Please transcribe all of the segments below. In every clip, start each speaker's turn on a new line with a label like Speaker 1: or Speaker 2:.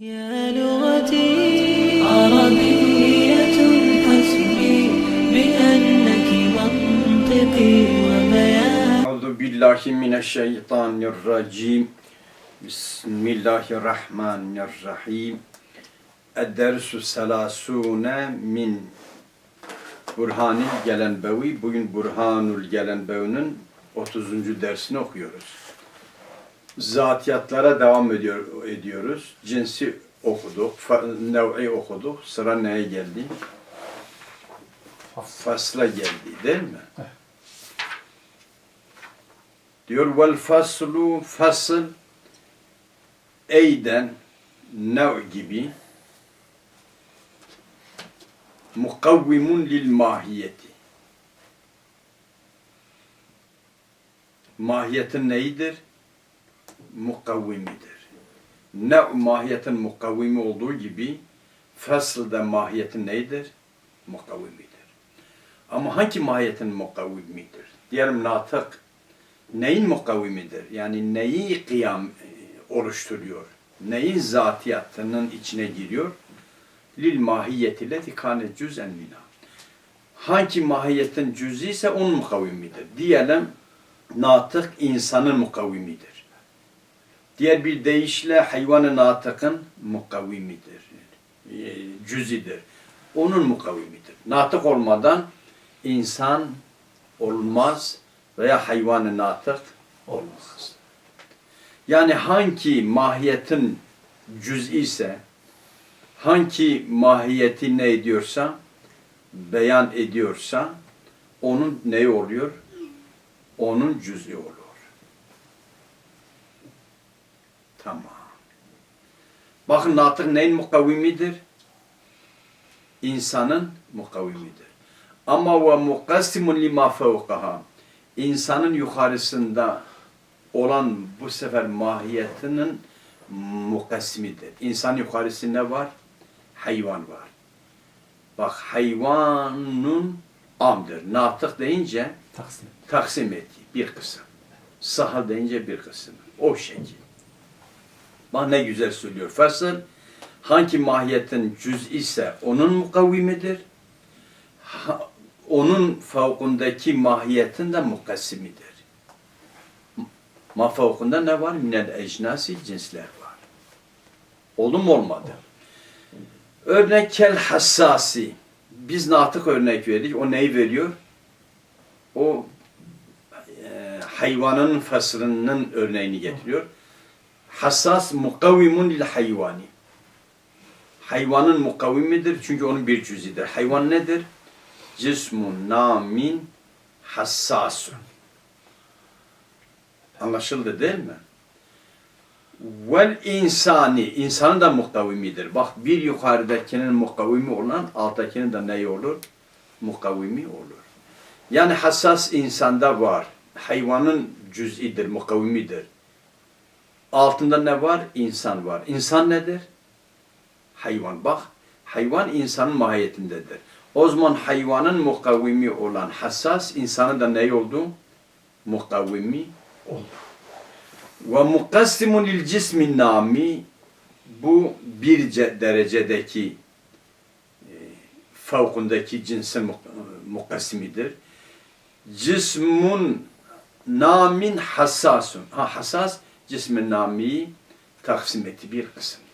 Speaker 1: يا لغتي عربية حسبي بأنك منطقي وبيان
Speaker 2: أعوذ بالله من الشيطان الرجيم بسم الله الرحمن الرحيم الدرس الثلاثون من Burhanil Gelenbevi. Bugün Burhanul Gelenbevi'nin 30. dersini okuyoruz. Zatiyatlara devam ediyor, ediyoruz. Cinsi okuduk, nev'i okuduk. Sıra neye geldi? Fasla geldi değil mi? Diyor vel faslu fasıl eyden nev gibi mukavvimun lil mahiyeti. Mahiyetin neyidir? Mukavvimidir. Ne mahiyetin mukavvimi olduğu gibi fasıl da mahiyetin neyidir? Mukavvimidir. Ama hangi mahiyetin mukavvimidir? Diyelim natık neyin mukavvimidir? Yani neyi kıyam e, oluşturuyor? Neyin zatiyatının içine giriyor? Lil mahiyeti leti kâne cüz'en minâ. Hangi mahiyetin cüz'i ise onun mukavvimidir. Diyelim natık insanın mukavvimidir. Diğer bir deyişle hayvanı natıkın mukavvimidir. E, Cüzidir. Onun mukavvimidir. Natık olmadan insan olmaz veya hayvanı natık olmaz. Yani hangi mahiyetin cüz'i ise hangi mahiyeti ne ediyorsa beyan ediyorsa onun ne oluyor? Onun cüz'i olur. Tamam. Bakın natık neyin mukavvimidir? İnsanın mukavvimidir. Ama ve mukassimun lima fevkaha. İnsanın yukarısında olan bu sefer mahiyetinin mukassimidir. İnsan yukarısında var? Hayvan var. Bak hayvanın amdır. Natık deyince
Speaker 3: Taksim.
Speaker 2: taksim etti bir kısım. Saha deyince bir kısım. O şekil. Bak ne güzel söylüyor. Fasıl hangi mahiyetin cüz ise onun mukavvimidir. Ha- onun fevkundaki mahiyetin de mukassimidir. Ma fevkunda ne var? Minel ecnasi cinsler var. Oldu mu olmadı? Örnek kel hassasi. Biz natık örnek verdik. O neyi veriyor? O e, hayvanın fasrının örneğini getiriyor. Hassas mukavvimun lil hayvani. Hayvanın mukavvimidir çünkü onun bir cüzidir. Hayvan nedir? Cismun namin hassasun. Anlaşıldı değil mi? Vel insani, insanın da mukavvimidir. Bak bir yukarıdakinin mukavvimi olan alttakinin de neyi olur? Mukavvimi olur. Yani hassas insanda var. Hayvanın cüz'idir, mukavvimidir. Altında ne var? İnsan var. İnsan nedir? Hayvan. Bak, hayvan insanın mahiyetindedir. O zaman hayvanın mukavvimi olan hassas, insanın da ne oldu? Mukavvimi
Speaker 3: Oldu.
Speaker 2: ve mukassimun lil cismin nami bu bir ce- derecedeki e, fevkundaki cinsin muk- mukassimidir. Cismun namin hassasun. Ha hassas cismin nami taksim bir kısımdır.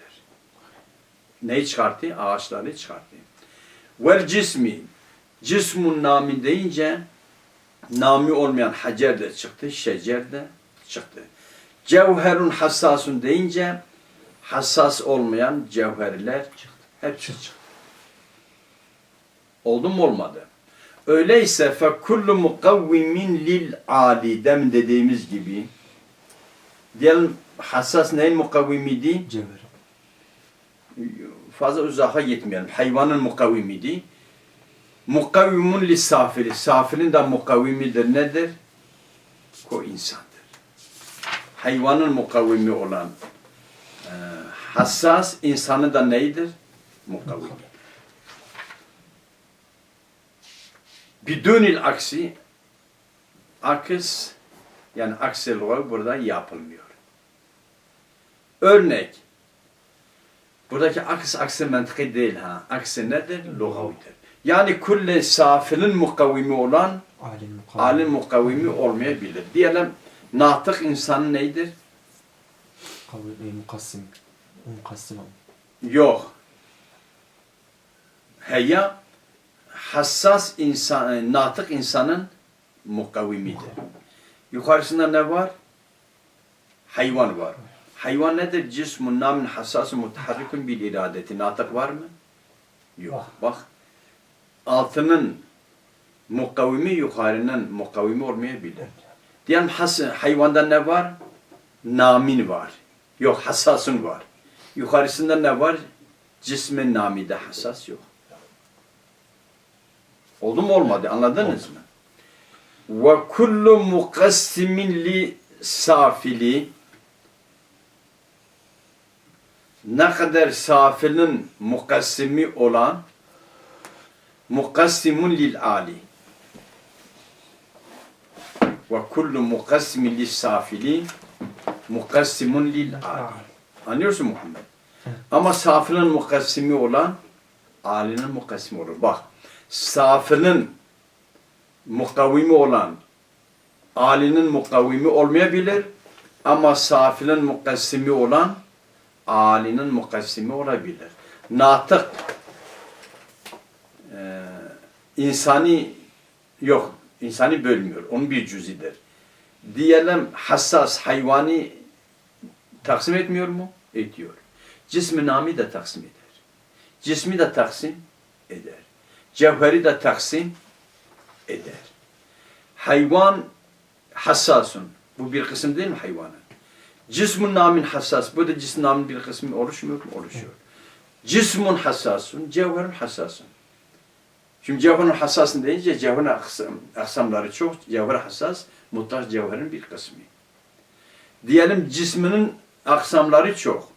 Speaker 2: Neyi çıkarttı? Ağaçları çıkarttı. Vel cismi cismun namin deyince nami olmayan hacer de çıktı, şecer de çıktı. Cevherun hassasun deyince hassas olmayan cevherler hepsi çıktı. Oldu mu olmadı? Öyleyse fe kullu mukavvimin lil ali demin dediğimiz gibi diyelim hassas neyin mukavvimiydi?
Speaker 3: Cevher.
Speaker 2: Fazla uzağa gitmeyelim. Hayvanın mukavvimiydi. Mukavvimun li safili. Safilin de mukavvimidir nedir? O insandır. Hayvanın mukavvimi olan e, hassas insanın da neydir? Mukavvimi. Bidunil aksi akıs yani aksel burada yapılmıyor. Örnek Buradaki aks aksi mantıkı değil ha. Aksi nedir? Lugavidir. Yani kulle safilin mukavvimi olan
Speaker 3: alin
Speaker 2: mukavvimi olmayabilir. Diyelim natık insanın neydir?
Speaker 3: Mukassim. Mukassim.
Speaker 2: Yok. Heya hassas insan, e, natık insanın mukavvimidir. Yukarısında ne var? Hayvan var. Hayvan nedir? Cismun namin hassasun mutaharrikun bil iradeti. Natık var mı? Yok. Bak. Altının mukavvimi yukarının mukavvimi olmayabilir. Diyelim has, hayvanda ne var? Namin var. Yok hassasın var. Yukarısında ne var? Cismin namide hassas yok. Oldu mu olmadı anladınız mı? Ve kullu mukassimin li safili ne kadar safilin mukassimi olan mukassimun lil ali ve kullu mukassimin li safili mukassimun lil ali Anlıyorsun Muhammed? Ama safilin mukassimi olan alinin mukassimi olur. Bak, safilin mukavvimi olan alinin mukavvimi olmayabilir ama safilin mukassimi olan alinin mukassimi olabilir. Natık eee, insani yok, insani bölmüyor. Onun bir cüzidir. Diyelim hassas, hayvani taksim etmiyor mu? Ediyor. Cismi nami de taksim eder. Cismi de taksim eder. Cevheri de taksim eder. Hayvan hassasun. Bu bir kısım değil mi hayvanın? Cismun namin hassas. Bu da cism namin bir kısmı oluşmuyor mu? Oluşuyor. Cismun hassasun, cevherun hassasun. Şimdi cevherun hassasın deyince cevherin aksam, aksamları çok. Cevher hassas, mutlak cevherin bir kısmı. Diyelim cisminin aksamları çok.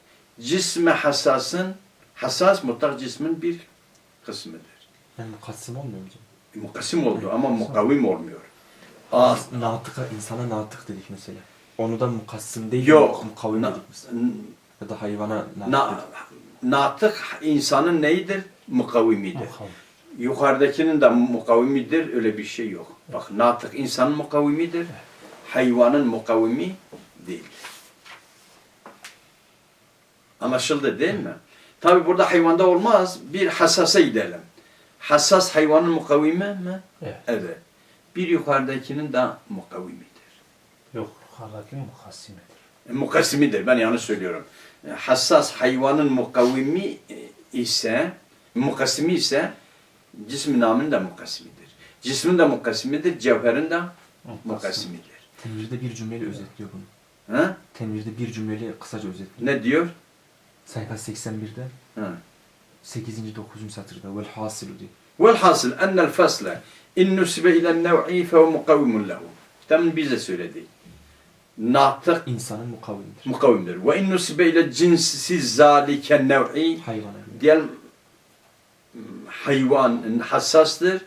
Speaker 2: Cisme hassasın, hassas mutlak cismin bir kısmıdır.
Speaker 3: Yani mukassim olmuyor mu?
Speaker 2: Mukassim oldu ama mukavvim olmuyor.
Speaker 3: Natıka, insana natık dedik mesela. Onu da mukassim değil,
Speaker 2: yok.
Speaker 3: mukavvim
Speaker 2: Na-
Speaker 3: dedik. Ya da hayvana natık
Speaker 2: na, natık insanın neyidir? Mukavvimidir.
Speaker 3: Mukavvim.
Speaker 2: Yukarıdakinin de mukavvimidir. Öyle bir şey yok. Bak natık insanın mukavvimidir. Hayvanın mukavvimi değil. Anlaşıldı değil mi? Tabi burada hayvanda olmaz. Bir hassasa gidelim. Hassas hayvanın mukavvimi mi?
Speaker 4: Evet.
Speaker 2: Evet. Bir yukarıdakinin de mukavvimidir.
Speaker 4: Yukarıdaki mukassimidir.
Speaker 2: E, Mukassimidir. Ben yanlış söylüyorum. E, Hassas hayvanın mukavvimi e, ise, mukassimi ise cismi namın da mukassimidir. Cismin de mukassimidir, cevherin de mukassimidir.
Speaker 3: Tenvirde bir cümleyle özetliyor bunu.
Speaker 2: Ha?
Speaker 3: Tenvirde bir cümleyle kısaca özetliyor.
Speaker 2: Ne diyor?
Speaker 3: Sayfa 81'de
Speaker 2: Ha.
Speaker 3: 8. 9. satırda vel hasilu diyor.
Speaker 2: Velhasıl ennel fasle in nusibe ile nev'i fehu mukavvimun lehu. Demin bize söyledi. Natık
Speaker 3: İnsanın mukavvimidir.
Speaker 2: mukavvimdir. Ve in nusibe ile cinsi zalike nev'i
Speaker 3: Hayvana göre.
Speaker 2: diyelim hayvan hassastır.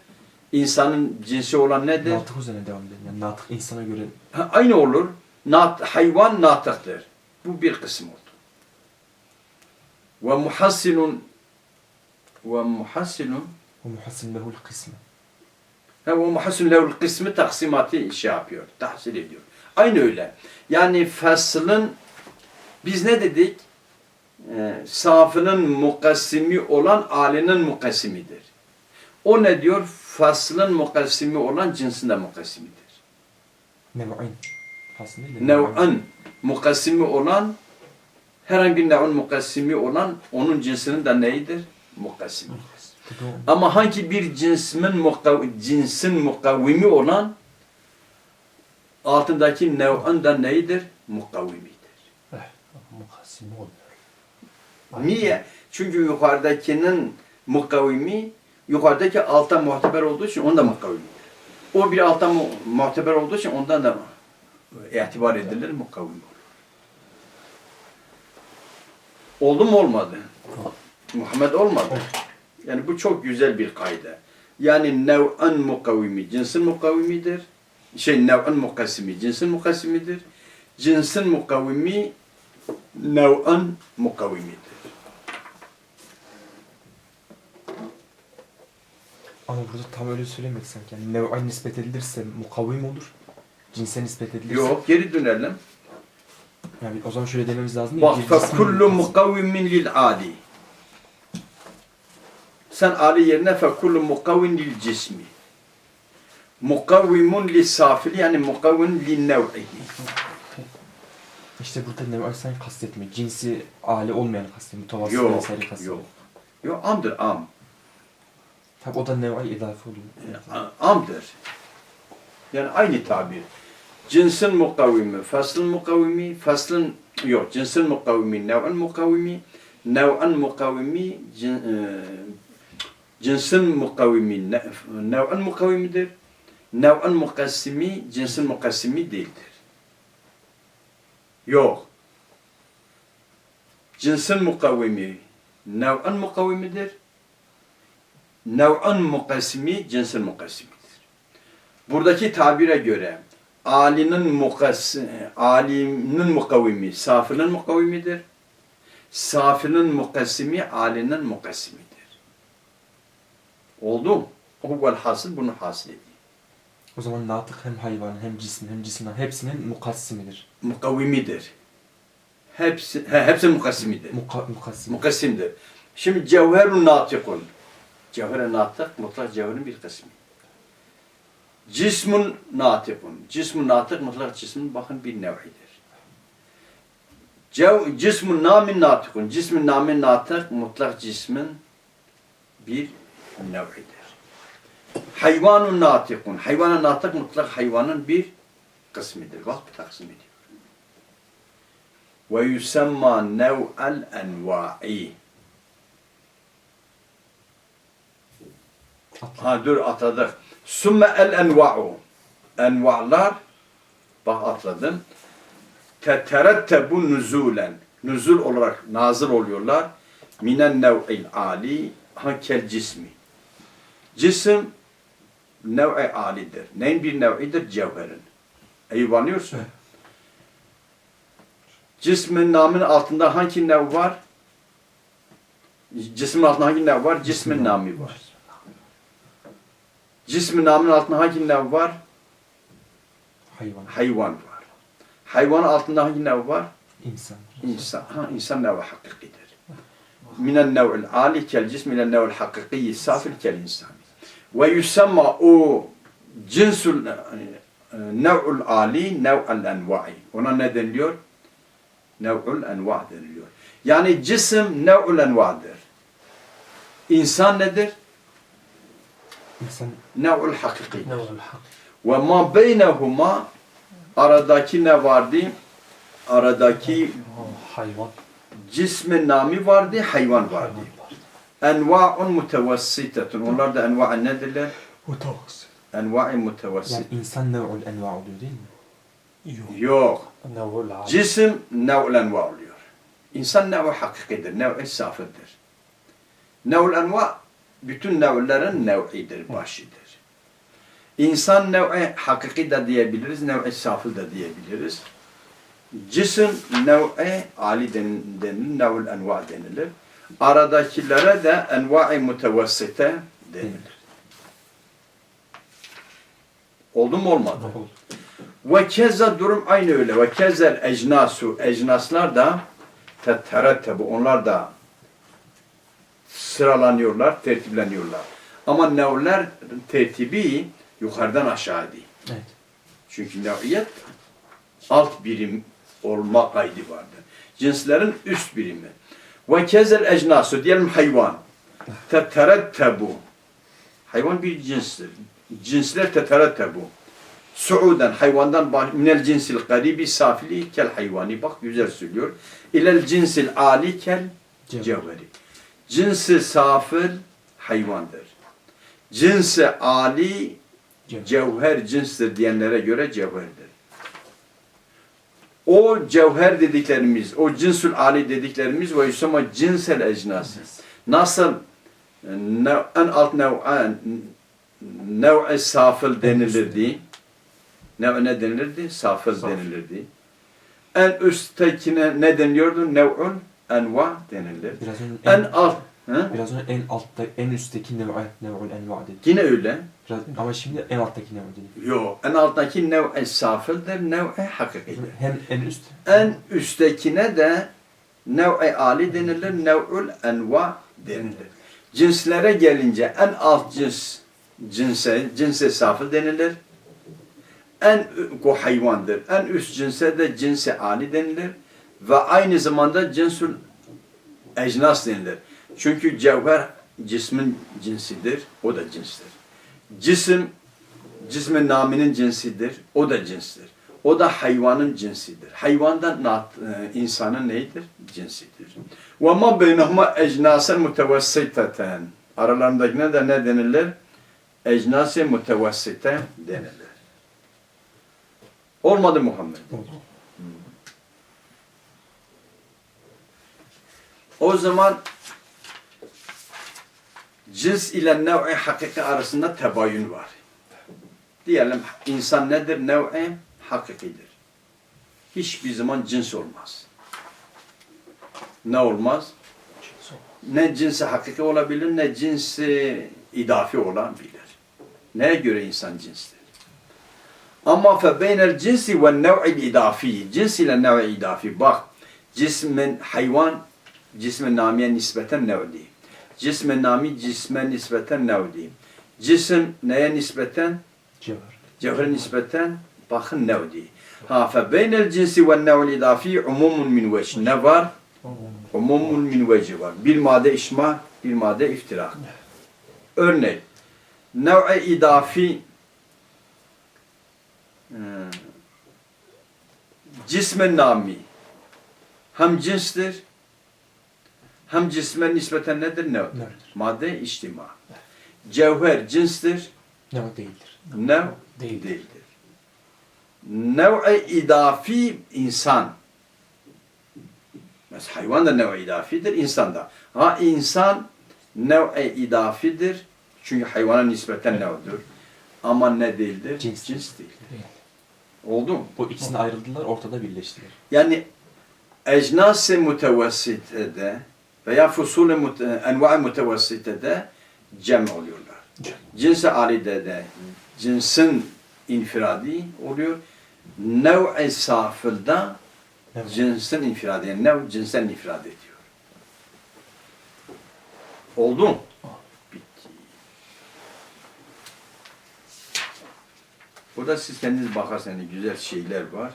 Speaker 2: İnsanın cinsi olan nedir?
Speaker 3: Natık üzerine devam edelim. Yani natık insana göre
Speaker 2: Ha, Aynı olur. Nat, hayvan natıktır. Bu bir kısım oldu. Ve muhassinun ve muhassinun
Speaker 3: o muhassin lehul kısmı.
Speaker 2: Ve muhassin lehul kısmı taksimatı şey yapıyor, tahsil ediyor. Aynı öyle. Yani faslın biz ne dedik? Ee, safının mukassimi olan alinin mukassimidir. O ne diyor? Faslın mukassimi olan cinsin de mukassimidir.
Speaker 3: Nev'in.
Speaker 2: Nev'an mukassimi olan herhangi nev'in mukassimi olan onun cinsinin de neyidir? Mukassimidir. Ama hangi bir cinsmin mukav cinsin mukavvimi olan altındaki nev'in de neyidir? Mukavvimidir.
Speaker 4: Eh, mukassimi olmuyor.
Speaker 2: Niye? Çünkü yukarıdakinin mukavvimi yukarıdaki alta muhteber olduğu için onda mukavvimidir. O bir alta mu muhteber olduğu için ondan da itibar edilir mukavvim olur. Oldu mu olmadı? Muhammed olmadı. Yani bu çok güzel bir kayda. Yani nev'an mukavvimi cinsin mukavvimidir şey nev'ın mukassimi cinsin mukassimidir. Cinsin mukavimi nev'ın mukavimidir.
Speaker 3: Ama burada tam öyle söylemek sanki. Yani nev'a nispet edilirse mukavim olur. Cinse nispet edilirse.
Speaker 2: Yok geri dönelim.
Speaker 3: Yani o zaman şöyle dememiz lazım.
Speaker 2: Bak fe kullu mukavvimin lil adi. Sen ali yerine fe kullu mukavvin lil cismi. Mukavvimun li safili yani mukavvin li nev'ihi.
Speaker 3: İşte burada nev'a sanki kastetmiyor. Cinsi ali olmayan kastetmiyor. Mutavasıl vesaire kastetmiyor.
Speaker 2: yok. Yok amdır am.
Speaker 3: Tabi o da nev'a idafe oluyor.
Speaker 2: Amdır. Yani aynı tabir. Cinsin mukavvimi, faslın mukavvimi, faslın yok, cinsin mukavvimi, nev'an mukavvimi, nev'an mukavvimi, cin, e, cinsin mukavvimi, ne- nev'an mukavvimidir. Nev'an mukassimi, cinsin mukassimi değildir. Yok. Cinsin mukavvimi, nev'an mukavvimidir. Nev'an mukassimi, cinsin mukassimidir. Buradaki tabire göre alinin mukas, alimin mukavvimi, safinin mukavvimidir. Safinin mukassimi, alinin mukassimidir. Oldu mu? Huvel hasıl bunu hasıl ediyor.
Speaker 3: O zaman natık hem hayvan hem cismin hem cisimden hepsinin mukassimidir.
Speaker 2: Mukavvimidir. Hepsi, he, hepsi mukassimidir.
Speaker 3: Muka, mukassim.
Speaker 2: Mukassimdir. Şimdi cevherun natikun. Cevher-i natık mutlak cevherin bir kısmı. Cismun natikun. Cismun natık mutlak cismin bakın bir nev'idir. Cev, cismun namin natikun. Cismin namin natık mutlak cismin bir nev'idir. Hayvanun natikun. Hayvanın natık mutlak hayvanın bir kısmıdır. Bak bir taksim ediyor. Ve yusemma nev'el enva'i. Ha dur atladık. Sümme el enva'u. Enva'lar bak atladım. Teterettebu nüzulen. Nüzul olarak nazır oluyorlar. Minen nev'il ali hankel cismi. Cisim nev'i alidir. Neyin bir nev'idir? Cevherin. İyi anlıyorsun. Cismin namının altında hangi nev var? Cismin altında hangi nev var? Cismin namı var. Cismin namının altında hangi nev var?
Speaker 3: Hayvan.
Speaker 2: Hayvan var. Hayvanın altında hangi nev var?
Speaker 3: İnsan.
Speaker 2: İnsan. Ha, insan nevi hakikidir. Minen nev'il ali kel cism ile nev'il hakikiyyi safil kel insan. Ve yusamma o cinsul e, nev'ul ali nev'al enva'i. Ona ne deniliyor? Nev'ul enva deniliyor. Yani cisim nev'ul enva'dır. İnsan nedir?
Speaker 3: İnsan
Speaker 2: Nev'ul hakikidir.
Speaker 4: Ne var hak?
Speaker 2: Ve ma beynehuma aradaki ne vardı? Aradaki
Speaker 4: hayvan.
Speaker 2: cismin nami vardı, hayvan vardı. Enva'un mutevessitetun. Onlar da enva nedirler?
Speaker 4: Mutavassit.
Speaker 2: Enva'i
Speaker 3: yani
Speaker 2: mutevessit.
Speaker 3: insan nev'ul enva oluyor değil mi?
Speaker 4: Yok.
Speaker 2: Yok. Cisim nev'l enva oluyor. İnsan nev'i hakikidir, nev'i safıdır. Nev'l enva bütün nev'lerin nev'idir, başıdır. İnsan nev'i hakiki de diyebiliriz, nev'i safı da diyebiliriz. Cisim nev'i ali den- denilir, nev'l enva denilir. Aradakilere de enva'i mutevessite denilir. Oldu mu olmadı?
Speaker 4: Oldu.
Speaker 2: Ve keza durum aynı öyle. Ve kezel ecnasu. Ecnaslar da teterettebu. Onlar da sıralanıyorlar, tertipleniyorlar. Ama nevler tertibi yukarıdan aşağı değil.
Speaker 3: Evet.
Speaker 2: Çünkü neviyet alt birim olma kaydı vardır. Cinslerin üst birimi. Ve kezel ecnasu diyelim hayvan. Teterettebu. Hayvan bir cinstir. Cinsler teterettebu. Suuden hayvandan minel cinsil garibi safili kel hayvani. Bak güzel söylüyor. İlel cinsil ali kel
Speaker 3: Cevher.
Speaker 2: cevheri. Cinsi safil hayvandır. Cinsi ali
Speaker 3: cevher
Speaker 2: cinstir diyenlere göre cevherdir. O cevher dediklerimiz, o cinsül ali dediklerimiz ve yusama cinsel ecnası. Nasıl en alt nev'en nev'e safıl denilirdi. Nev ne denilirdi? Safıl denilirdi. En üsttekine ne deniliyordu? Nev'un enva denilir.
Speaker 3: Biraz
Speaker 2: En alt?
Speaker 3: Biraz önce en altta, en üstteki nev'e, nev'ul enva dedi.
Speaker 2: Yine öyle.
Speaker 3: Ama şimdi en alttaki nev'e dedi.
Speaker 2: Yok. En alttaki nev'e safildir, nev'e hakikidir.
Speaker 3: Hem en üst,
Speaker 2: En üsttekine de nev'e ali denilir, nev'ül enva denilir. Cinslere gelince en alt cins cinse, cinse safil denilir. En bu hayvandır. En üst cinse de cinse ali denilir. Ve aynı zamanda cinsül ecnas denilir. Çünkü cevher cismin cinsidir, o da cinstir. Cisim, cismin naminin cinsidir, o da cinstir. O da hayvanın cinsidir. Hayvan da nat, e, insanın neydir? Cinsidir. Ve ma beynehuma ecnasen mutevessiteten. Aralarındakine de ne denilir? Ecnase mutevessite denilir. Olmadı Muhammed. O zaman cins ile nev'i hakiki arasında tebayün var. Diyelim insan nedir? Nev'i hakikidir. Hiçbir zaman cins olmaz. Ne olmaz? Ne cinsi hakiki olabilir, ne cinsi idafi olabilir. Neye göre insan cinstir? Ama fe beynel cinsi ve nev'il idafi. Cins ile nev'i idafi. Bak, cismin hayvan, cismin namiye nispeten nev'di. Cismin nami cisme nispeten nev'di. Cisim neye nispeten?
Speaker 3: cevher.
Speaker 2: Cevher nispeten bakın nev'di. Ha fe beynel cinsi ve nev'il idafi umumun min veç. Ne var? Umumun min veci var. Bir madde işma, bir madde iftirak. Örnek, nev'e idafi e, cismen nami hem cinstir hem cismen nispeten nedir? Nev'dir.
Speaker 3: Nev'dir.
Speaker 2: Madde içtima. Cevher cinstir,
Speaker 3: Nev değildir.
Speaker 2: nev
Speaker 4: Değildir.
Speaker 2: değildir. Nev'e idafi insan. Mesela hayvan da nev'e idafidir, insan da. Ha insan nev'e idafidir. Çünkü hayvana nispeten nev'dir. Ama ne değildir?
Speaker 3: Cins.
Speaker 2: Cins değil.
Speaker 4: Değil.
Speaker 2: Oldu mu?
Speaker 3: Bu ikisini ayrıldılar, ortada birleştiler.
Speaker 2: Yani ecnas-ı mutevessitede veya fusul-i mute, enva-i mutevessitede cem oluyorlar. Cins-i alide de cinsin infiradi oluyor. Nev-i safılda cinsin infiradi. Yani nev cinsen infirad ediyor. Oldu mu? Bitti. Burada siz kendiniz bakarsanız güzel şeyler var.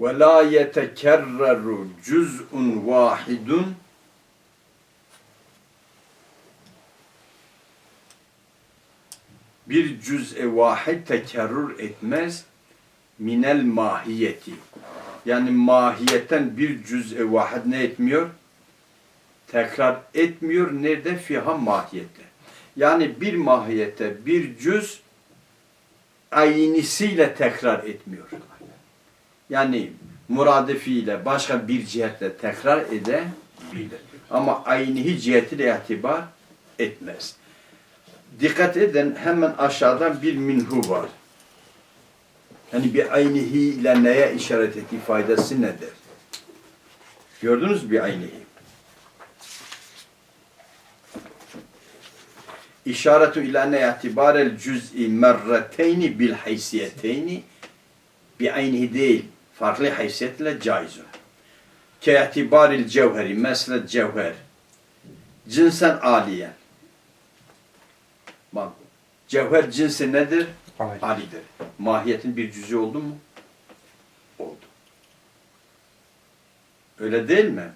Speaker 2: ve la yetekerreru cüz'un vahidun bir cüz'e vahid tekerrür etmez minel mahiyeti. Yani mahiyetten bir cüz'e vahid ne etmiyor? Tekrar etmiyor. Nerede? Fiha mahiyette. Yani bir mahiyette bir cüz aynisiyle tekrar etmiyor. Yani muradifiyle başka bir cihetle tekrar edebilir. Ama aynihi cihetiyle itibar etmez. Dikkat edin hemen aşağıdan bir minhu var. Yani bir aynihi ile neye işaret ettiği faydası nedir? Gördünüz bir aynihi? İşaretu ila ne itibarel cüz'i merreteyni bil haysiyeteyni bi aynihi değil, farklı haysiyetle caizun. Ke itibaril cevheri, mesela cevher. Cinsen aliyen. Bak, cevher cinsi nedir?
Speaker 3: Ali.
Speaker 2: Alidir. Mahiyetin bir cüzü oldu mu? Oldu. Öyle değil mi?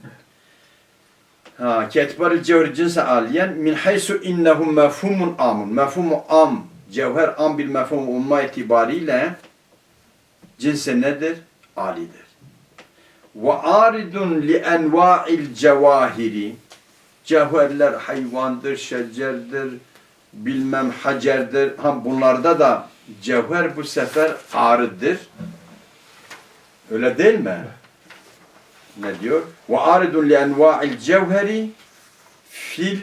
Speaker 2: Ha, ketbar cevher cinse aliyen min haysu innehu mefhumun amun. Mefhumu am, cevher am bir mefhum olma itibariyle cinse nedir? Alidir. Ve aridun li enva'il cevahiri. Cevherler hayvandır, şecerdir, bilmem hacerdir. Ha bunlarda da cevher bu sefer arıdır. Öyle değil mi? Ne diyor? Ve aridun li enva'il cevheri fil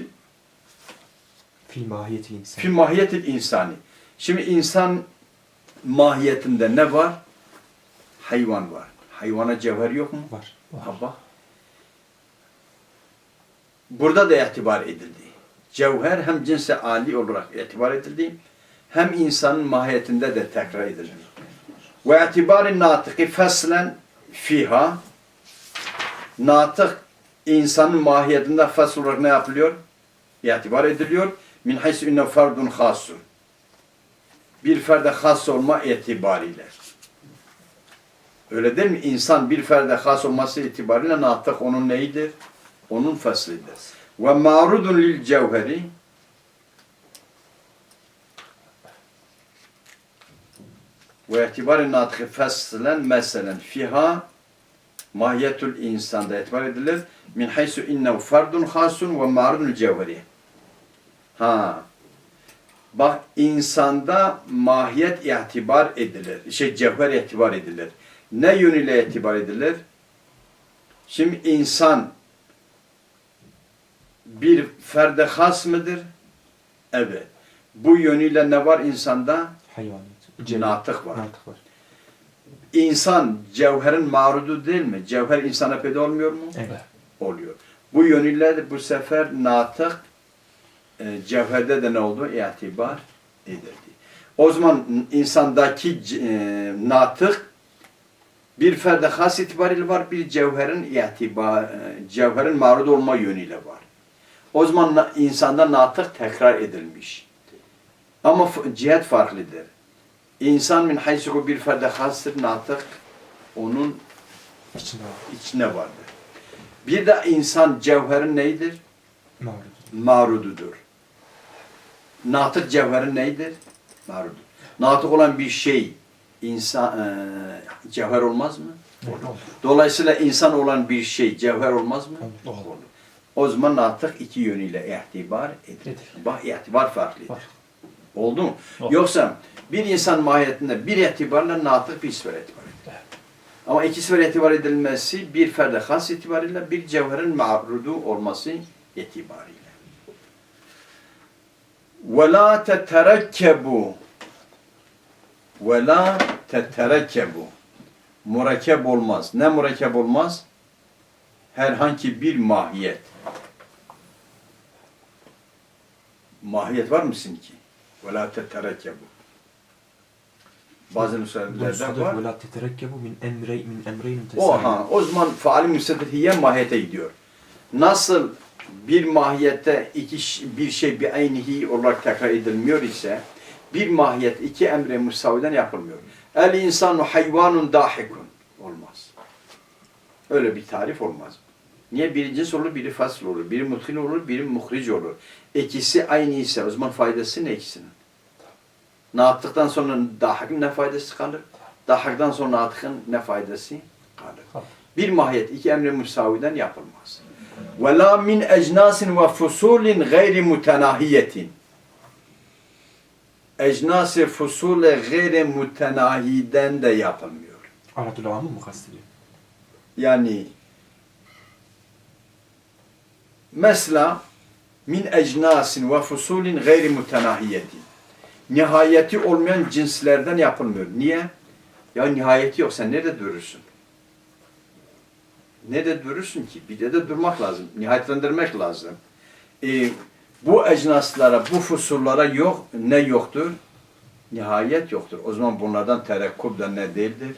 Speaker 3: Fil mahiyeti insan.
Speaker 2: fi mahiyetil insani. Şimdi insan mahiyetinde ne var? Hayvan var. Hayvana cevher yok mu?
Speaker 3: Var.
Speaker 2: Bak. Burada da itibar edildi. Cevher hem cinse ali olarak itibar edildi, hem insanın mahiyetinde de tekrar edilir. Ve itibari natıkı feslen fiha natık insanın mahiyetinde fesl olarak ne yapılıyor? İtibar ediliyor. Min haysu inne ferdun hasun. Bir ferde has olma itibariyle. Öyle değil mi? İnsan bir ferde has olması itibariyle natık onun neyidir? Onun feslidir. Ve ma'rudun lil cevheri ve itibari natıkı feslen meselen fiha mahiyetul insanda itibar edilir. Min haysu innehu ferdun hasun ve ma'rudun cevheri. Ha. Bak insanda mahiyet itibar edilir. Şey cevher itibar edilir. Ne yönüyle itibar edilir? Şimdi insan bir ferde has mıdır? Evet. Bu yönüyle ne var insanda?
Speaker 3: Hayvaniyet.
Speaker 2: Natık var.
Speaker 3: Natık var.
Speaker 2: İnsan cevherin marudu değil mi? Cevher insana peyda olmuyor mu?
Speaker 3: Evet.
Speaker 2: Oluyor. Bu yönüyle de bu sefer natık e, cevherde de ne oldu? İtibar edildi. O zaman insandaki e, natık bir ferde has itibariyle var, bir cevherin itibar, e, cevherin marud olma yönüyle var. O zaman insanda natık tekrar edilmiş. Ama cihet farklıdır. İnsan min haysuhu bir ferde hastır natık onun
Speaker 3: İçinde var.
Speaker 2: içine vardır. Bir de insan cevherin neydir?
Speaker 3: Mağrur.
Speaker 2: Marududur. Natık cevherin neydir? Marudur. Natık olan bir şey insan e, cevher olmaz mı?
Speaker 3: Olur.
Speaker 2: Dolayısıyla insan olan bir şey cevher olmaz mı?
Speaker 3: Olur.
Speaker 2: Olur. O zaman natık iki yönüyle itibar edilir.
Speaker 3: Edilir.
Speaker 2: Bak itibar farklıdır.
Speaker 3: Var.
Speaker 2: Oldu mu?
Speaker 4: Oldu.
Speaker 2: Yoksa bir insan mahiyetinde bir itibarla natık bir sefer itibar edilir. Ama iki sefer itibar edilmesi bir ferde has itibariyle bir cevherin ma'rudu olması itibariyle. وَلَا تَتَرَكَّبُوا ve la teterekebu. Murakeb olmaz. Ne murakeb olmaz? Herhangi bir mahiyet. Mahiyet var mı sizinki? Ve la teterekebu. Bazı müsaadelerde var.
Speaker 3: Ve la teterekebu min emrey min Oha,
Speaker 2: o zaman faali müstedhiye mahiyete gidiyor. Nasıl bir mahiyette iki bir şey bir aynihi olarak tekrar edilmiyor ise bir mahiyet iki emre musaviden yapılmıyor. El insanu hayvanun dahikun olmaz. Öyle bir tarif olmaz. Niye? Biri cins olur, biri fasl olur. Biri muthil olur, biri muhric olur. İkisi aynı ise o zaman faydası ne ikisinin? Natıktan sonra dahakın ne faydası kalır? Dahaktan sonra natıkın ne faydası kalır? Bir mahiyet iki emri müsaviden yapılmaz. Min ecnasin ve fusulin gayri mutenahiyetin. Ecnası fusule gayri mutenahiden de yapılmıyor.
Speaker 3: Aradul amı mı kastediyor?
Speaker 2: Yani mesela min ecnasin ve fusulin gayri mutenahiyetin. Nihayeti olmayan cinslerden yapılmıyor. Niye? Ya nihayeti yok. Sen nerede durursun? Nerede durursun ki? Bir de, de durmak lazım. Nihayetlendirmek lazım. Ee, bu ecnaslara, bu fusullara yok, ne yoktur? Nihayet yoktur. O zaman bunlardan terekkub da ne değildir?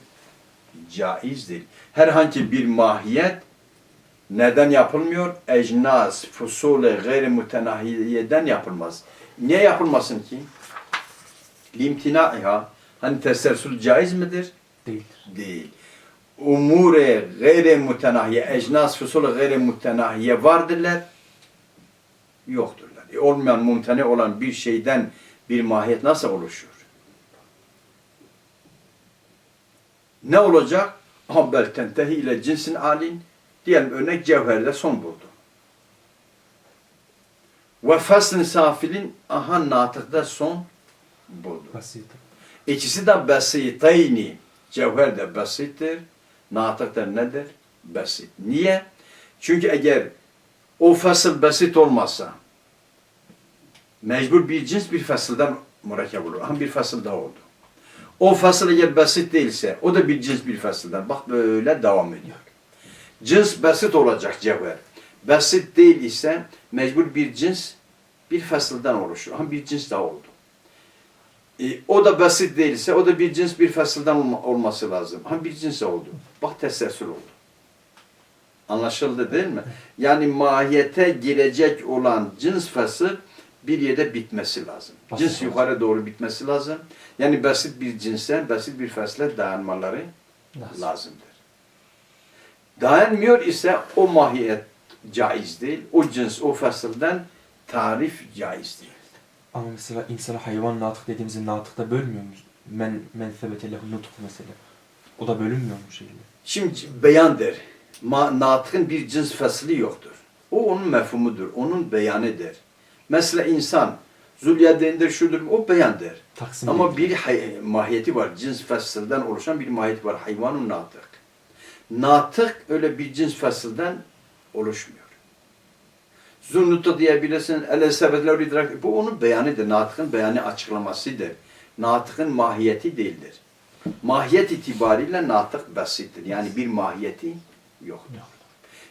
Speaker 2: Caizdir. Herhangi bir mahiyet neden yapılmıyor? Ecnas, fusule, gayri mutenahiyeden yapılmaz. Niye yapılmasın ki? Limtinaiha. Hani tesersül caiz midir?
Speaker 3: Değildir.
Speaker 2: Değil. umure gayri mutenahiye, ecnas fusulu gayri mutenahiye vardırlar, yokturlar. Olmayan, mumtene olan bir şeyden bir mahiyet nasıl oluşuyor? Ne olacak? Habbel tentehi ile cinsin alin, diyelim örnek cevherde son buldu. Ve faslin safilin aha natıkta son buldu.
Speaker 3: Basit.
Speaker 2: İkisi de basitayni. Cevher de basittir. Natık da nedir? Basit. Niye? Çünkü eğer o fasıl basit olmazsa mecbur bir cins bir fasıldan murakkep olur. Ama bir fasıl daha oldu. O fasıl eğer basit değilse o da bir cins bir fasıldan. Bak böyle devam ediyor. Cins basit olacak cevher. Basit değil ise mecbur bir cins bir fasıldan oluşur. Ama bir cins daha oldu. E, o da basit değilse o da bir cins bir fasıldan olma- olması lazım. Ama bir cins oldu. Bak teselsül oldu. Anlaşıldı değil mi? Yani mahiyete girecek olan cins fasıl bir yerde bitmesi lazım.
Speaker 3: Basit
Speaker 2: Cins
Speaker 3: olsun.
Speaker 2: yukarı doğru bitmesi lazım. Yani basit bir cinse, basit bir fasle dayanmaları
Speaker 3: Nasıl?
Speaker 2: lazımdır. Dayanmıyor ise o mahiyet caiz değil. O cins, o fasıldan tarif caiz değil.
Speaker 3: Ama mesela insana hayvan natık dediğimizde natıkta bölmüyor muyuz? Men, men sebete lehu nutuk mesela. O da bölünmüyor mu şeyle?
Speaker 2: Şimdi beyandır. Ma, natıkın bir cins faslı yoktur. O onun mefhumudur, onun beyanıdır. Mesela insan, zulyadendir, şudur, o beyandır.
Speaker 3: Taksim
Speaker 2: Ama bir mahiyeti var, cins fasıldan oluşan bir mahiyeti var, hayvanın natık. Natık öyle bir cins fasıldan oluşmuyor. Zunnuta diyebilirsin, ele sebetler idrak, bu onun beyanıdır, natıkın beyanı açıklamasıdır. Natıkın mahiyeti değildir. Mahiyet itibariyle natık basittir. Yani bir mahiyeti yoktur.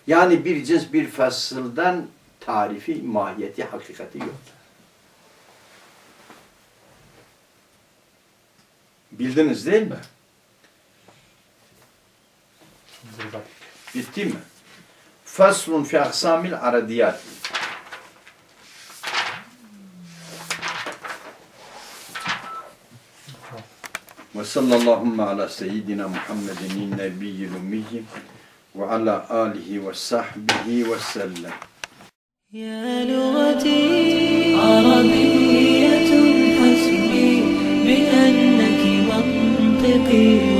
Speaker 2: Yani bir cins bir fasıldan tarifi, mahiyeti, hakikati yoktur. Bildiniz değil mi? Bitti mi? Faslun fi aksamil aradiyat. Ve sallallahu ala seyyidina Muhammedin nebiyyil ummiyi ve ala alihi ve sahbihi ve sellem.
Speaker 1: يا لغتي عربية حسبي بأنك منطقي.